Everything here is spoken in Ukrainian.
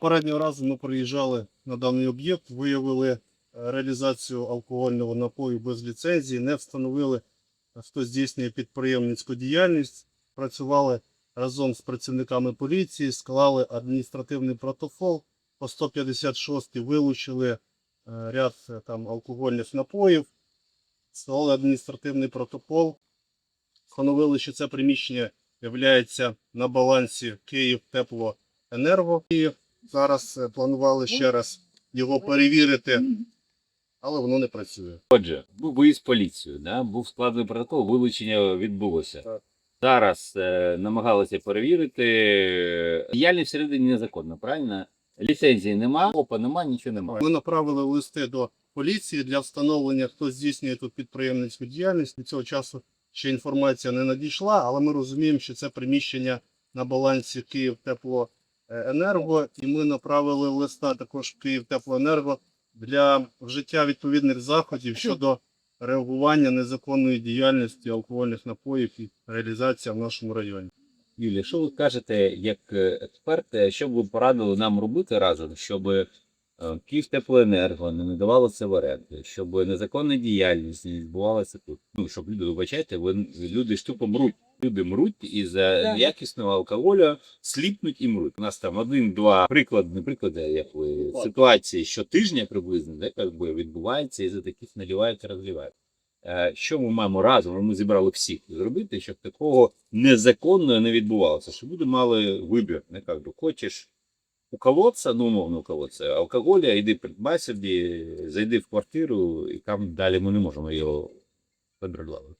Попереднього разу ми приїжджали на даний об'єкт, виявили е, реалізацію алкогольного напою без ліцензії, не встановили, е, хто здійснює підприємницьку діяльність. Працювали разом з працівниками поліції, склали адміністративний протокол. По 156 вилучили е, ряд там алкогольних напоїв, склали адміністративний протокол. Встановили, що це приміщення є на балансі Київ Теплоенерго. І зараз е, планували ще раз його перевірити, але воно не працює. Отже, був виїзд з поліцією, да? був складений протокол, вилучення відбулося. Так. Зараз е, намагалися перевірити. Діяльність всередині незаконна, правильно? Ліцензії нема, опа нема, нічого немає. Ми направили листи до поліції для встановлення, хто здійснює тут підприємницьку діяльність. Від цього часу ще інформація не надійшла, але ми розуміємо, що це приміщення на балансі Київ Теплоенерго, і ми направили листа також в Київ Теплоенерго для вжиття відповідних заходів щодо реагування незаконної діяльності алкогольних напоїв і реалізація в нашому районі. Юлія, що ви кажете як е, експерт, е, що б ви порадили нам робити разом, щоб е, Київтеплоенерго не надавало це в оренду, щоб незаконна діяльність не відбувалася тут. Ну, щоб люди, вибачайте, ви, люди ж тупо мруть. Люди мруть із за Да. якісного алкоголю, сліпнуть і мруть. У нас там один-два приклади, не приклади, як ви, ситуації щотижня приблизно, де як би відбувається, і за таких наливають і розливають. Е, Що ми маємо разом? Ми зібрали всіх зробити, щоб такого незаконного не відбувалося, щоб люди мали вибір. Не як би хочеш уколоться, ну умовно уколоться, алкоголя, йди придбай собі, зайди в квартиру, і там далі ми не можемо його контролювати.